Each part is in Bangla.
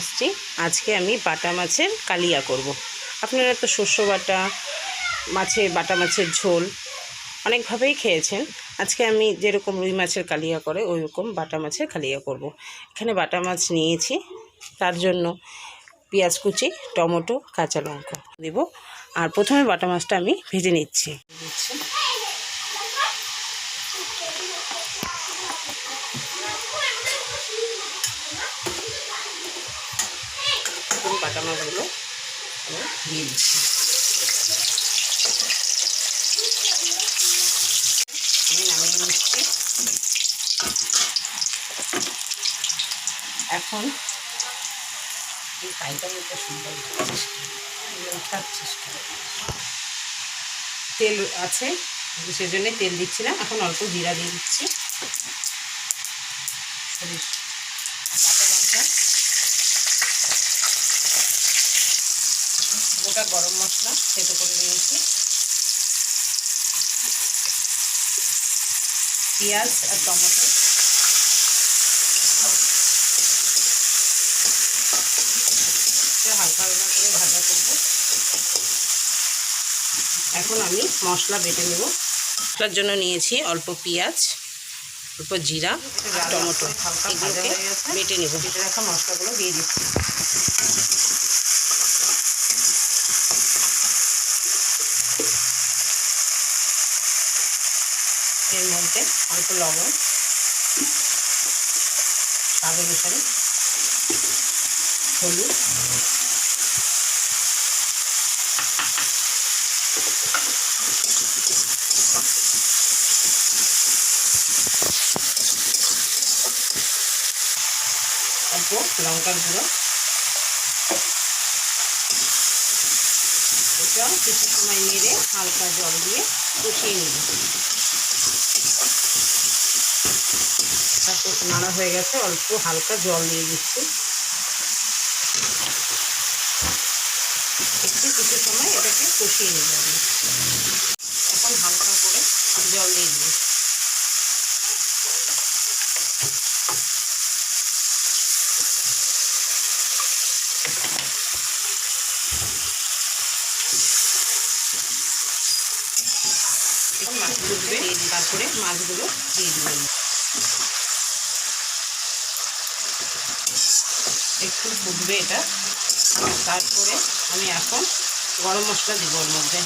আসছি। আজকে আমি বাটা মাছের কালিয়া করব। আপনারা তো শস্য বাটা, মাছের বাটা মাছের ঝোল অনেকভাবেই খেয়েছেন। আজকে আমি যেরকম রুই মাছের কালিয়া করে ওই রকম বাটা মাছের কালিয়া করব। এখানে বাটা মাছ নিয়েছি। তার জন্য পেঁয়াজ কুচি, টমেটো, কাঁচা লঙ্কা দেব। আর প্রথমে বাটা মাছটা আমি ভেজে নিচ্ছি। দিচ্ছি এখন বাটা আমি দিয়ে দিচ্ছি নামিয়ে নিচ্ছি এখন এই পাইকারিটা সুন্দর ওঠার চেষ্টা তেল আছে, সেজন্য তেল দিচ্ছি না এখন অল্প জিরা দিয়ে দিচ্ছি সরিষ কাঁচা লঙ্কা গোটা গরম মশলা সেটা করে নিয়েছি। পেঁয়াজ আর টমেটো। হালকা হালকা করে ভাজা করব। এখন আমি মশলা বেটে নেব। মশলার জন্য নিয়েছি অল্প পেঁয়াজ অল্প জিরা টমেটো। এগুলোকে বেটে নেব। বেটে রাখা মশলাগুলো দিয়ে দিচ্ছি। এর মধ্যে অল্প লবণ, স্বাদ অনুসারে হলুদ, অল্প লঙ্কার গুঁড়ো। এটা কিছু সময় নেড়ে হালকা জল দিয়ে কষিয়ে নেব তারপর নাড়া হয়ে গেছে, অল্প হালকা জল দিয়ে দিচ্ছি। একটু কিছু সময় এটাকে কষিয়ে নেব আমি। এখন হালকা করে জল দিয়ে দিই, তারপরে মাছগুলো দিয়ে দিবেন একটু ফুটবে এটা। তারপরে আমি এখন গরম মশলা দিব ওর মধ্যে।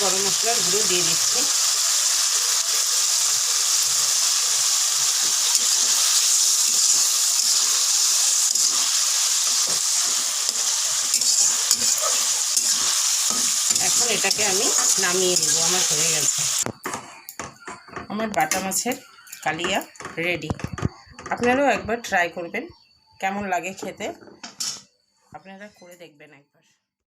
গরম মশলার গুঁড়ো দিয়ে দিচ্ছি। এখন এটাকে আমি নামিয়ে নেব, আমার হয়ে গেছে। আমার বাটা মাছের কালিয়া রেডি আপনারাও একবার ট্রাই করবেন, কেমন লাগে খেতে? আপনারা করে দেখবেন একবার।